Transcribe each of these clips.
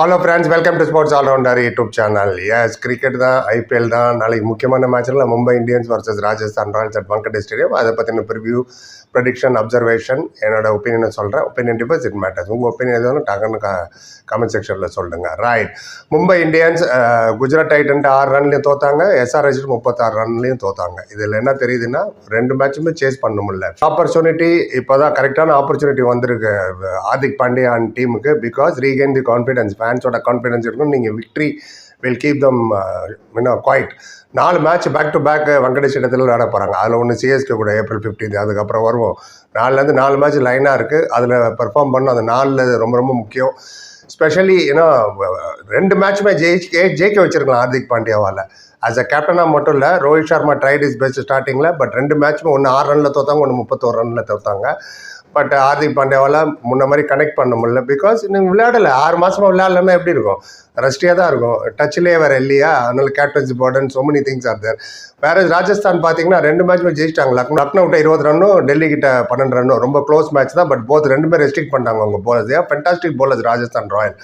Hello friends welcome to sports allrounder YouTube channel yes cricket தான் IPL தான். நாளைக்கு முக்கியமான மேட்ச்சில் Mumbai Indians versus Rajasthan Royals at Wankhede stadium அதை பற்றின ப்ரிவ்யூ ப்ரடிக்ஷன் அப்சர்வேஷன் என்னோட ஒப்பீனியனை சொல்கிறேன் ஒப்பீனியன் டிபஸ் இட் மேட்டர்ஸ் உங்கள் ஒப்பீனியன் எதுவும் டக்குன்னு கமெண்ட் செக்ஷனில் சொல்லுங்கள் ரைட் மும்பை இந்தியன்ஸ் குஜராத் டைட்டன்ட்டு ஆறு ரன்லையும் தோத்தாங்க. எஸ்ஆர்ஹெச் முப்பத்தாறு ரன்லையும் தோத்தாங்க. இதில் என்ன தெரியுதுன்னா ரெண்டு மேட்சுமே சேஸ் பண்ண முடியல. ஆப்பர்ச்சுனிட்டி இப்போ தான் கரெக்டான ஆப்பர்ச்சுனிட்டி வந்திருக்கு ஆதிக் ஹார்திக் பாண்டியா அண்ட் டீமுக்கு பிகாஸ் ரீகெயின் தி கான்ஃபிடன்ஸ் ஃபேன்ஸோட கான்ஃபிடன்ஸ் இருக்கும் நீங்கள் விக்ட்ரி வில் கீப் தம் இன்னும் குவாய்ட் நாலு match back to back Venkatesh இடத்துல விளையாட போகிறாங்க அதில் ஒன்று சிஎஸ்கே கூட ஏப்ரல் 15 அதுக்கப்புறம் வருவோம். நாலுலேருந்து நாலு மேட்ச் லைனாக இருக்குது அதில் பெர்ஃபார்ம் பண்ணும் அந்த நாலில் ரொம்ப ரொம்ப முக்கியம். ஸ்பெஷலி ஏன்னா ரெண்டு மேட்ச்சுமே ஜெயிச்சு ஜெயிக்க வச்சிருக்கலாம் ஹார்திக் பாண்டியாவால். ஆஸ் அ கேப்டனாக மட்டும் இல்லை Rohit Sharma tried is best ஸ்டார்டிங்கில் பட் ரெண்டு மேட்ச்சுமே ஒன்று ஆறு ரனில் தோத்தாங்க ஒன்று முப்பத்தோரு ரனில் தோத்தாங்க. பட் ஹார்திக் பாண்டியாவால் முன்ன மாதிரி கனெக்ட் பண்ண முடியல. பிகாஸ் நீங்கள் விளையாடலை. ஆறு மாதமாக விளையாடலன்னா எப்படி இருக்கும்? ரஷ்டியாக தான் இருக்கும். டச்சிலே வேறு இல்லையா? அதனால captains burden so many things are there வேற ராஜஸ்தான் பார்த்தீங்கன்னா ரெண்டு மேட்ச்மே ஜெயிச்சிட்டாங்க. லக்னோ ட்னோகிட்ட இருபது ரன்னும் டெல்லி கிட்ட பன்னெண்டு ரன்னும் ரொம்ப க்ளோஸ் மேட்ச் தான். பட் போத் ரெண்டுமே ரெஸ்ட்ரிக்ட் பண்ணாங்க அவங்க bowlers fantastic bowlers Rajasthan Royal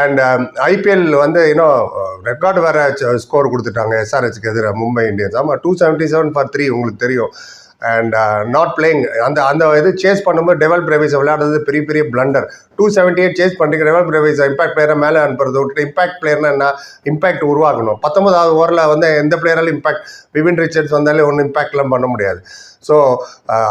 and IPL வந்து இன்னும் ரெக்கார்டு வேற ஸ்கோர் கொடுத்துட்டாங்க. எஸ்ஆர்எஸ்க்கு எதிராக மும்பை இந்தியன்ஸ் ஆமாம் two seventy seven for three உங்களுக்கு தெரியும். அண்ட் நாட் பிளேயிங் அந்த அந்த இது சேஸ் பண்ணும்போது டெவல் பிரேவிஸை விளையாடுறது பெரிய பெரிய blunder two seventy eight chase பண்ணுறீங்க டெவல் பிரேவிஸ் இம்பாக்ட் பிளேயரை மேலே அனுப்புறது. விட்டுட்டு இம்பாக்ட் பிளேயர்னா என்ன? இம்பாக்ட் உருவாக்கணும். பத்தொன்பதாவது ஓவரில் வந்து எந்த பிளேயராலும் இம்பாக்ட் விவின் ரிச்சர்ட்ஸ் வந்தாலே ஒன்றும் இம்பாக்ட்லாம் பண்ண முடியாது. ஸோ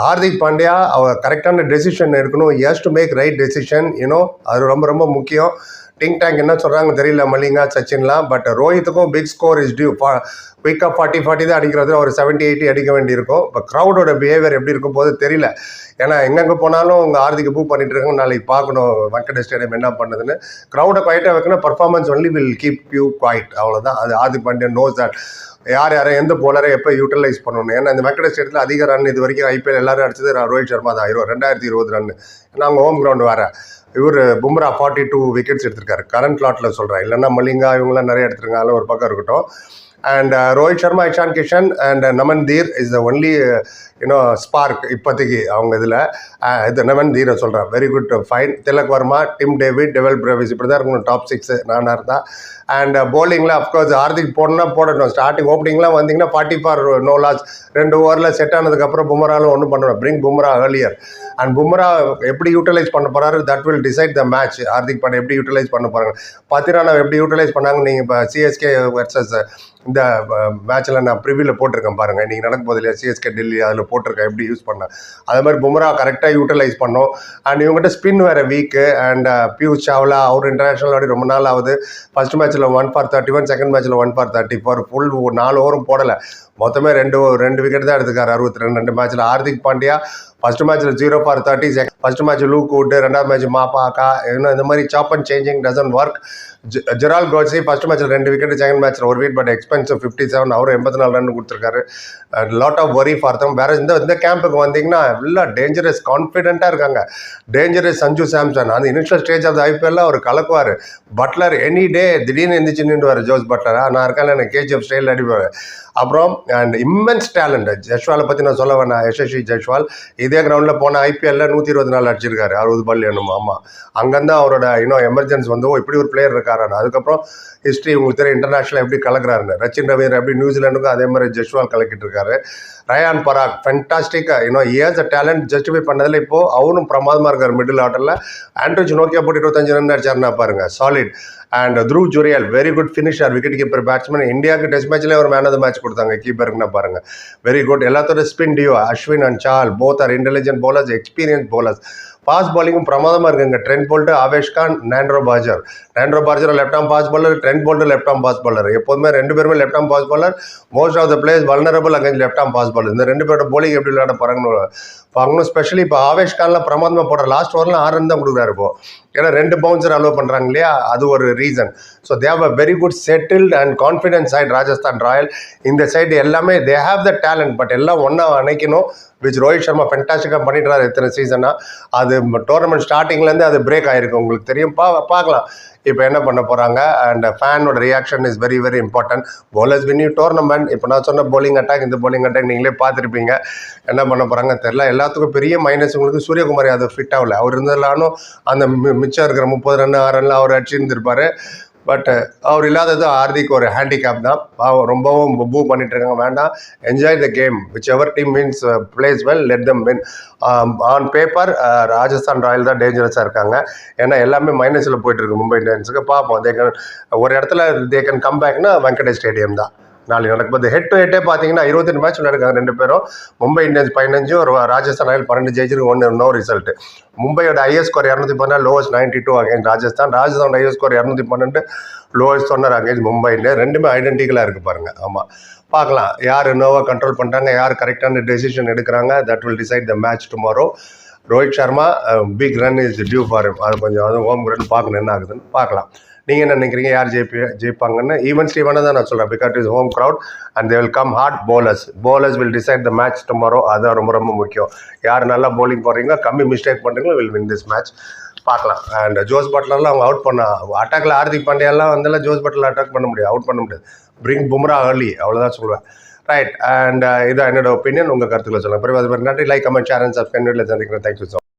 ஹார்திக் பாண்டியா அவர் கரெக்டான டெசிஷன் எடுக்கணும். Yes to make right decision you know அது ரொம்ப ரொம்ப முக்கியம். டிங் டேங்க் என்ன சொல்கிறாங்க தெரியல மலிங்கா சச்சின்லாம். பட் ரோஹித்துக்கும் பிக் ஸ்கோர் இஸ் டியூ குயிக்காக ஃபார்ட்டி ஃபார்ட்டி தான் அடிக்கிறது. ஒரு செவன்ட்டி எயிட்டி அடிக்க வேண்டியிருக்கும். இப்போ க்ரௌடோட பிஹேவியர் எப்படி இருக்கும் போது தெரியல. ஏன்னா எங்கெங்கே போனாலும் உங்கள் ஆர்திக்கு பூ பண்ணிட்டு இருக்காங்க நாளைக்கு பார்க்கணும். வெங்கடேஷ் ஸ்டேடியம் என்ன பண்ணுதுன்னு க்ரௌடை குவாய்ட்டாக வைக்கணும் performance only will keep you quiet அவ்வளோதான் அது ஆதி பாண்டியன் நோஸ் தட் யார் யாரை எந்த போலரை எப்போ யூட்டிலைஸ் பண்ணணும்? ஏன்னா இந்த வெங்கடேஷ் ஸ்டேடியத்தில் அதிக ரன் இது வரைக்கும் ஐபிஎல் எல்லாரும் அடிச்சது ரோஹித் சர்மா தான். இருபது ரெண்டாயிரத்தி இருபது ரன் நாங்கள் ஹோம் கிரவுண்ட் வேறு. இவர் பும்ரா ஃபார்ட்டி டூ விக்கெட்ஸ் எடுத்திருக்காரு கரண்ட் லாட்டில் சொல்கிறேன் இல்லைன்னா மலிங்கா இவங்களாம் நிறைய எடுத்துருக்காங்க. ஒரு பக்கம் இருக்கட்டும். And Rohit Sharma Ishan Kishan and Naman Dhir is the only you know spark இப்போதைக்கு அவங்க இதில். Uh, இது நமன் தீரை சொல்கிறேன் very good fine Tilak Varma Tim David Dewald Brevis இப்படி தான் இருக்கணும். டாப் சிக்ஸ் நானாக இருந்தால். அண்ட் uh, bowlingல அஃப்கோர்ஸ் ஹார்திக் போடணும்னா போடட்டும் ஸ்டார்டிங் ஓப்பனிங்லாம் வந்தீங்கன்னா ஃபார்ட்டி ஃபார் நோ லாஸ் ரெண்டு ஓவரில் செட் ஆனதுக்கப்புறம் பும்ராலும் ஒன்றும் பண்ணணும். Bring Bumrah earlier and Bumrah எப்படி யூட்டிலைஸ் பண்ண போகிறாரு that will decide the match Hardik Pandya எப்படி யூட்டிலைஸ் பண்ண போகிறாங்க பத்திரானா எப்படி யூட்டிலைஸ் பண்ணாங்க நீங்கள் இப்போ சிஎஸ்கே வெர்சஸ் இந்த மேட்ச்சில் நான் ப்ரிவியூவில் போட்டிருக்கேன் பாருங்கள் இன்றைக்கி நடக்கும் போது இல்லையா சிஎஸ்கே டெல்லி அதில் போட்டிருக்கேன் எப்படி யூஸ் பண்ணேன் அதே மாதிரி பும்ரா கரெக்டாக யூட்டிலைஸ் பண்ணோம். அண்ட் இவங்ககிட்ட ஸ்பின் வேறு வீக்கு அண்ட் பியூஷ் சாவ்லா அவர் இன்டர்நேஷனல் ஆடி ரொம்ப நாள் ஆகுது. ஃபஸ்ட் மேட்ச்சில் one for thirty one second மேட்ச்சில் one for thirty four full நாலு ஓவரும் போடலை. மொத்தமே ரெண்டு ரெண்டு விக்கெட் தான் எடுத்துக்காரு அறுபத்தி ரெண்டு ரெண்டு மேட்ச்சில் ஹார்திக் பாண்டியா ஃபர்ஸ்ட் மேட்ச்சில் zero for thirty second first match Luke Wood ரெண்டாவது மேட்ச் மாப்பாக்கா இன்னும் இந்த மாதிரி chop and changing doesn't work Gerald Coetzee first மேட்ச்சில் ரெண்டு விக்கெட் செகண்ட் மேட்ச்சில் ஒரு wicket but expensive fifty seven அவர் எண்பத்தி நாலு ரன் கொடுத்துருக்காரு. Lot of worry for them வேற இந்த இந்த கேம்புக்கு வந்தீங்கன்னா எல்லாம் டேஞ்சரஸ் கான்ஃபிடென்ட்டாக இருக்காங்க. டேஞ்சரஸ் சஞ்சு சாம்சன். அந்த இனிஷியல் ஸ்டேஜ் ஆஃப் ஐபிஎல்ல அவர் கலக்குவார். பட்லர் எனி டே திடீர்னு எந்திரிச்சு நின்றுவார். ஜோஸ் பட்லர் நான் இருக்கேன் எனக்கு கேஜிஎஃப் ஸ்டைல் அடிப்பார். அப்புறம் அண்ட் இம்மென்ஸ் டேலண்ட் ஜஷ்வாலை பற்றி நான் சொல்ல வேணாம். யஷஸ்வி ஜஷ்வால் இதே கிரவுண்டில் போன ஐபிஎல்ல நூற்றி இருபது நாள் அடிச்சிருக்காரு. அறுபது பால் என்னமோ ஆமாம் அங்கேருந்து அவரோட இன்னும் எமர்ஜென்சி வந்து இப்படி ஒரு பிளேயர் இருக்காரான்னு அதுக்கப்புறம் ஹிஸ்ட்ரி உங்களுக்கு தெரியும் இன்டர்நேஷனல் எப்படி கலக்குறாருன்னு. ரச்சின் ரவீர் எப்படி நியூசிலாண்டுக்கும் அதே மாதிரி ஜஷ்வால் கலக்கிட்டு இருக்காரு. ரயான் பராக் ஃபென்டாஸ்டிக்காக இன்னும் ஏஸ் அ டேலண்ட் ஜஸ்டிஃபை பண்ணதில் இப்போ அவரும் பிரமாதமாக இருக்கார் மிடில் ஆர்டரில் ஆண்ட்ரிச் நோக்கியா போட்டு இருபத்தஞ்சு ரன் அடிச்சார்னா பாருங்கள் solid and Dhruv Jurel very good finisher wicket keeper batsman இந்தியாவுக்கு டெஸ்ட் மேட்ச்லேயே ஒரு மேன் ஆஃப் த மேட்ச் கொடுத்தாங்க கீப்பருக்குன்னா பாருங்கள் வெரி குட் எல்லாத்தோட spin duo Ashwin and Chahal both are intelligent bowlers experience bowlers fast பாலிங்கும் பிரமாதமாக இருக்குங்க. Trent Boult Avesh Khan Nandre Burger Nandre Burger left arm pace bowler Trent Boult left arm pace bowler எப்போதுமே ரெண்டு பேருமே left arm pace bowler most of the place vulnerable அங்கே left arm pace bowler இந்த ரெண்டு பேரோட polling எப்படி விளையாட போகிறாங்கன்னு பார்க்கணும் ஸ்பெஷலி இப்போ ஆவேஷ் கான்லாம் பிரமாதமாக போடுற லாஸ்ட் ஓவரில் ஆறு ரன் தான் கொடுக்குறாரு இப்போ. ஏன்னா ரெண்டு பவுன்சர் அலோவ் பண்ணுறாங்க இல்லையா? அது ஒரு reason so they have a very good settled and confidence side Rajasthan royal இந்த சைடு எல்லாமே they have the talent but எல்லாம் ஒன்றா அணைக்கணும். விச் ரோஹித் சர்மா ஃபென்டாஸ்டிக்காக பண்ணிட்டுறாரு இத்தனை சீசனாக அது டோர்னமெண்ட் ஸ்டார்டிங்லேருந்து அது பிரேக் ஆகிருக்கு உங்களுக்கு தெரியும். பா பார்க்கலாம். இப்போ என்ன பண்ண போகிறாங்க and ஃபேனோட reaction is very very important bowlers win you tournament இப்போ நான் சொன்ன bowling அட்டாக் இந்த போலிங் அட்டாக் நீங்களே பார்த்துருப்பீங்க. என்ன பண்ண போகிறாங்க தெரில எல்லாத்துக்கும் பெரிய மைனஸ் உங்களுக்கு சூரியகுமார் யாதவ் ஃபிட் ஆகல. அவர் இருந்தாலும் அந்த மிச்சம் இருக்கிற முப்பது ரன் ஆறு ரன்ல அவர் அடிச்சிருந்திருப்பாரு. பட் uh, அவர் இல்லாதது ஹார்திக் ஒரு ஹேண்டிகேப் தான். பாவம் ரொம்பவும் பூ பண்ணிட்டு இருக்காங்க வேண்டாம். Enjoy the game whichever team means plays well let them win on paper Rajasthan Royal தான் டேஞ்சரஸாக இருக்காங்க. ஏன்னா எல்லாமே மைனஸில் போயிட்டு இருக்கு மும்பை இந்தியன்ஸுக்கு. பார்ப்போம் தே ஒரு இடத்துல தே கேன் கம் பேக்னா வெங்கடேஷ் ஸ்டேடியம் தான். நாளைக்கு நடக்கும்போது ஹெட் டு ஹெட்டே பார்த்தீங்கன்னா இருபத்தெட்டு மேட்ச் விளையாடுறாங்க ரெண்டு பேரும் மும்பை இந்தியன்ஸ் பதினஞ்சும் ஒரு ராஜஸ்தான் ராயல் பன்னெண்டு ஜெயிச்சிருக்கு. ஒன்று நோ ரிசல்ட் மும்பையோட ஐஎஸ் ஸ்கோர் இரநூத்தி பன்னெண்டு lowest ninety two again Rajasthan. Rajasthan highest score இரநூத்தி பன்னெண்டு லோவஸ்ட் ஒன்னர் அகைன்ஸ் மும்பை ரெண்டுமே ஐடென்டிக்கலாக இருக்குது பாருங்கள் ஆமாம் பார்க்கலாம். யார் நோவாக கண்ட்ரோல் பண்ணுறாங்க யார் கரெக்டான டெசிஷன் எடுக்கிறாங்க? That will decide the match tomorrow Rohit Sharma big run is due for அது கொஞ்சம் அது ஹோம் கிரவுண்ட் பார்க்கணும். என்ன ஆகுதுன்னு பார்க்கலாம். நீங்கள் என்ன நினைக்கிறீங்க? யார் ஜெயிப்பி ஜெயிப்பாங்கன்னு? ஈவன் ஸ்டீவனை தான் நான் சொல்கிறேன் because is home crowd and they will come hard bowlers bowlers will decide the match tomorrow அதுதான் ரொம்ப ரொம்ப முக்கியம். யார் நல்லா bowling போடுறீங்களோ கம்மி மிஸ்டேக் பண்ணுறீங்களோ வில் வின் திஸ் மேட்ச் பார்க்கலாம். அண்ட் ஜோஸ் பட்லர்லாம் அவங்க அவுட் பண்ண அட்டாக்ல ஹார்திக் பாண்டியாலாம் வந்தாலும் ஜோஸ் பட்லர் அட்டாக் பண்ண முடியாது. அவுட் பண்ண முடியாது. Bring Bumrah early. அவ்வளோதான் சொல்லுவேன். ரைட் அண்ட் uh, இதான் என்னோட ஒப்பீனியன் உங்கள் கருத்துக்களை சொல்லுங்கள் பிறகு அது மாதிரி நன்றி like comment share and subscribe சந்திக்கிறேன். Thank you so